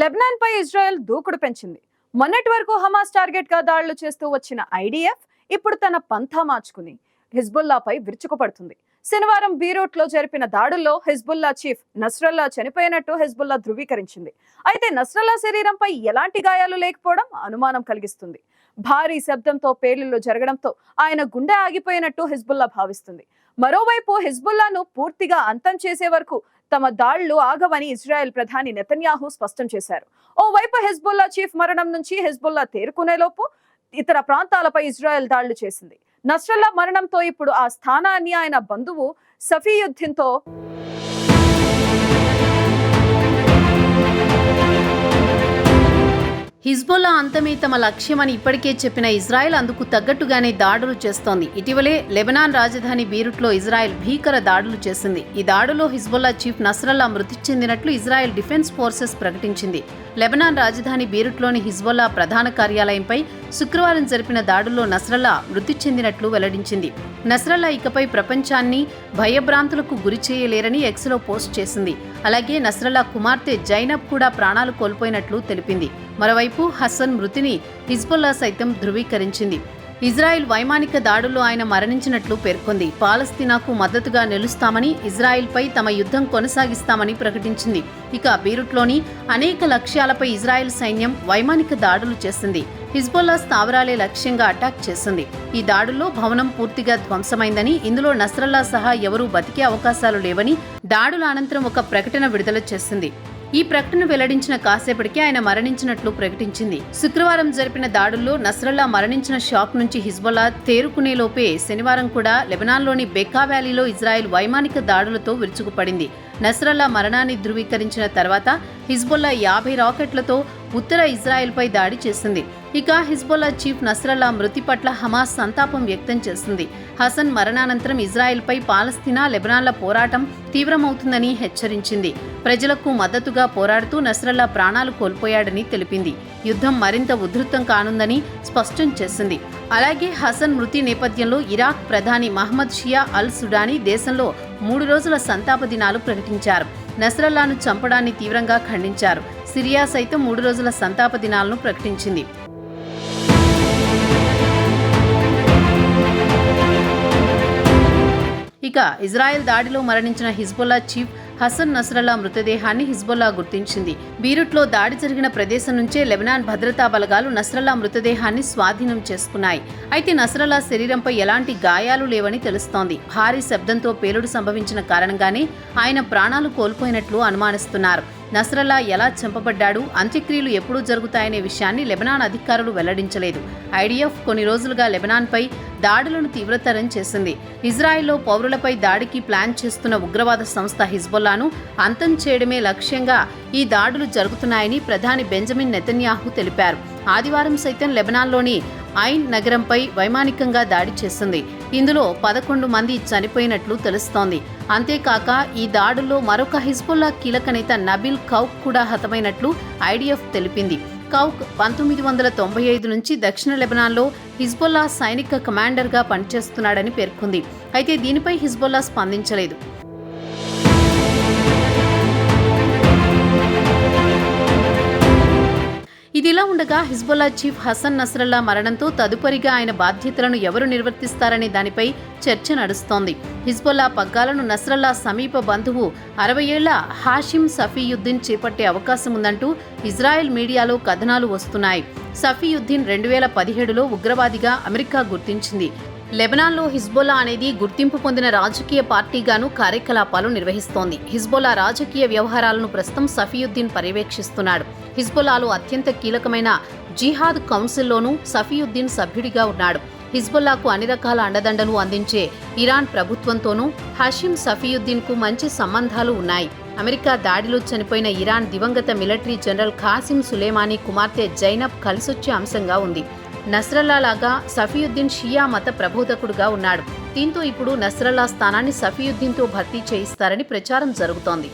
Lebanon పై Israel దూకుడు పెంచింది. మొన్నటి వరకు హమాస్ టార్గెట్గా దాడులు చేస్తూ వచ్చిన ఐడిఎఫ్ ఇప్పుడు తన పంథా మార్చుకుని హిజ్బుల్లాపై విరుచుకుపడుతుంది. శనివారం బీరూట్లో జరిపిన దాడుల్లో హిజ్బుల్లా చీఫ్ నస్రల్లా చనిపోయినట్టు హిజ్బుల్లా ధృవీకరించింది. అయితే నస్రల్లా శరీరంపై ఎలాంటి గాయాలు లేకపోవడం అనుమానం కలిగిస్తుంది. భారీ శబ్దంతో పేలుళ్ళు జరగడంతో ఆయన గుండె ఆగిపోయినట్టు హిజ్బుల్లా భావిస్తుంది. మరోవైపు హిజ్బుల్లాను పూర్తిగా అంతం చేసే వరకు తమ దాళ్ళు ఆగవని ఇజ్రాయెల్ ప్రధాని నెతన్యాహు స్పష్టం చేశారు. ఓవైపు హెజ్బుల్లా చీఫ్ మరణం నుంచి హెజ్బుల్లా తేరుకునేలోపు ఇతర ప్రాంతాలపై ఇజ్రాయెల్ దాళ్ళు చేసింది. నస్రల్లా మరణంతో ఇప్పుడు ఆ స్థానాన్ని ఆయన బంధువు సఫీయుద్దీన్తో హిజ్బుల్లా అంతమే తమ లక్ష్యమని ఇప్పటికే చెప్పిన ఇజ్రాయెల్ అందుకు తగ్గట్టుగానే దాడులు చేస్తోంది. ఇటీవలే లెబనాన్ రాజధాని బీరుట్లో ఇజ్రాయెల్ భీకర దాడులు చేసింది. ఈ దాడులో హిజ్బుల్లా చీఫ్ నస్రల్లా మృతి చెందినట్లు ఇజ్రాయెల్ డిఫెన్స్ ఫోర్సెస్ ప్రకటించింది. లెబనాన్ రాజధాని బీరుట్లోని హిజ్బొల్లా ప్రధాన కార్యాలయంపై శుక్రవారం జరిపిన దాడుల్లో నస్రల్లా మృతి చెందినట్లు వెల్లడించింది. నస్రల్లా ఇకపై ప్రపంచాన్ని భయభ్రాంతులకు గురి చేయలేరని ఎక్స్లో పోస్ట్ చేసింది. అలాగే నస్రల్లా కుమార్తె జైనబ్ కూడా ప్రాణాలు కోల్పోయినట్లు తెలిపింది. మరోవైపు హసన్ మృతిని హిజ్బొల్లా సైతం ధృవీకరించింది. ఇజ్రాయెల్ వైమానిక దాడుల్లో ఆయన మరణించినట్లు పేర్కొంది. పాలస్తీనాకు మద్దతుగా నిలుస్తామని ఇజ్రాయెల్పై తమ యుద్ధం కొనసాగిస్తామని ప్రకటించింది. ఇక బీరుట్లోని అనేక లక్ష్యాలపై ఇజ్రాయెల్ సైన్యం వైమానిక దాడులు చేసింది. హిజ్బుల్లా స్థావరాలే లక్ష్యంగా అటాక్ చేసింది. ఈ దాడుల్లో భవనం పూర్తిగా ధ్వంసమైందని ఇందులో నస్రల్లా సహా ఎవరూ బతికే అవకాశాలు లేవని దాడుల అనంతరం ఒక ప్రకటన విడుదల చేసింది. ఈ ప్రకటన వెల్లడించిన కాసేపటికి ఆయన మరణించినట్లు ప్రకటించింది. శుక్రవారం జరిపిన దాడుల్లో నస్రల్లా మరణించిన షాక్ నుంచి హిజ్బుల్లా తేరుకునేలోపే శనివారం కూడా లెబనాన్లోని బెక్కా వ్యాలీలో ఇజ్రాయెల్ వైమానిక దాడులతో విరుచుకుపడింది. నస్రల్లా మరణాన్ని ధృవీకరించిన తర్వాత హిజ్బుల్లా యాభై రాకెట్లతో ఉత్తర ఇజ్రాయెల్పై దాడి చేసింది. ఇక హిజ్బుల్లా చీఫ్ నస్రల్లా మృతి పట్ల హమాస్ సంతాపం వ్యక్తం చేసింది. హసన్ మరణానంతరం ఇజ్రాయెల్పై పాలస్తీనా లెబనాన్ల పోరాటం తీవ్రమవుతుందని హెచ్చరించింది. ప్రజలకు మద్దతుగా పోరాడుతూ నస్రల్లా ప్రాణాలు కోల్పోయాడని తెలిపింది. యుద్ధం మరింత ఉధృతం కానుందని స్పష్టం చేసింది. అలాగే హసన్ మృతి నేపథ్యంలో ఇరాక్ ప్రధాని మహమ్మద్ షియా అల్ సుడానీ దేశంలో మూడు రోజుల సంతాప దినాలు ప్రకటించారు. నస్రల్లాను చంపడాన్ని తీవ్రంగా ఖండించారు. సిరియా సైతం మూడు రోజుల సంతాప దినాలను ప్రకటించింది. ఇక ఇజ్రాయెల్ దాడిలో మరణించిన హిజ్బుల్లా చీఫ్ హసన్ నస్రల్లా మృతదేహాన్ని హిజ్బుల్లా గుర్తించింది. బీరుట్లో దాడి జరిగిన ప్రదేశం నుంచే లెబనాన్ భద్రతా బలగాలు నస్రల్లా మృతదేహాన్ని స్వాధీనం చేసుకున్నాయి. అయితే నస్రల్లా శరీరంపై ఎలాంటి గాయాలు లేవని తెలుస్తోంది. భారీ శబ్దంతో పేలుడు సంభవించిన కారణంగానే ఆయన ప్రాణాలు కోల్పోయినట్లు అనుమానిస్తున్నారు. నస్రల్లా ఎలా చంపబడ్డాడు అంత్యక్రియలు ఎప్పుడు జరుగుతాయనే విషయాన్ని లెబనాన్ అధికారులు వెల్లడించలేదు. ఐడిఎఫ్ కొన్ని రోజులుగా లెబనాన్పై దాడులను తీవ్రతరం చేసింది. ఇజ్రాయెల్లో పౌరులపై దాడికి ప్లాన్ చేస్తున్న ఉగ్రవాద సంస్థ హిజ్బుల్లాను అంతం చేయడమే లక్ష్యంగా ఈ దాడులు జరుగుతున్నాయని ప్రధాని బెంజమిన్ నెతన్యాహు తెలిపారు. ఆదివారం సైతం లెబనాన్లోని ఐన్ నగరంపై వైమానికంగా దాడి చేసింది. ఇందులో పదకొండు మంది చనిపోయినట్లు తెలుస్తోంది. అంతేకాక ఈ దాడుల్లో మరొక హిజ్బుల్లా కీలక నేత నబిల్ కౌక్ కూడా హతమైనట్లు ఐడిఎఫ్ తెలిపింది. కౌక్ పంతొమ్మిది వందల తొంభై ఐదు నుంచి దక్షిణ లెబనాన్లో హిజ్బుల్లా సైనిక కమాండర్గా పనిచేస్తున్నాడని పేర్కొంది. అయితే దీనిపై హిజ్బుల్లా స్పందించలేదు. ఇదిలా ఉండగా హిజ్బుల్లా చీఫ్ హసన్ నస్రల్లా మరణంతో తదుపరిగా ఆయన బాధ్యతలను ఎవరు నిర్వర్తిస్తారనే దానిపై చర్చ నడుస్తోంది. హిజ్బుల్లా పగ్గాలను నస్రల్లా సమీప బంధువు అరవై ఏళ్ళ హాషిం సఫీయుద్దీన్ చేపట్టే అవకాశం ఉందంటూ ఇజ్రాయెల్ మీడియాలో కథనాలు వస్తున్నాయి. సఫీయుద్దీన్ రెండు వేల పదిహేడులో ఉగ్రవాదిగా అమెరికా గుర్తించింది. లెబనాన్లో హిజ్బుల్లా అనేది గుర్తింపు పొందిన రాజకీయ పార్టీగాను కార్యకలాపాలు నిర్వహిస్తోంది. హిజ్బుల్లా రాజకీయ వ్యవహారాలను ప్రస్తుతం సఫీయుద్దీన్ పర్యవేక్షిస్తున్నాడు. హిజ్బుల్లాలో అత్యంత కీలకమైన జిహాద్ కౌన్సిల్లోనూ సఫీయుద్దీన్ సభ్యుడిగా ఉన్నాడు. హిజ్బుల్లాకు అన్ని రకాల అండదండలు అందించే ఇరాన్ ప్రభుత్వంతోనూ హషీం సఫీయుద్దీన్కు మంచి సంబంధాలు ఉన్నాయి. అమెరికా దాడిలో చనిపోయిన ఇరాన్ దివంగత మిలిటరీ జనరల్ ఖాసిం సులేమానీ కుమార్తె జైనబ్ కలిసొచ్చే అంశంగా ఉంది. నస్రల్లా లాగా సఫీయుద్దీన్ షియా మత ప్రబోధకుడుగా ఉన్నాడు. దీంతో ఇప్పుడు నస్రల్లా స్థానాన్ని సఫీయుద్దీన్తో భర్తీ చేయిస్తారని ప్రచారం జరుగుతోంది.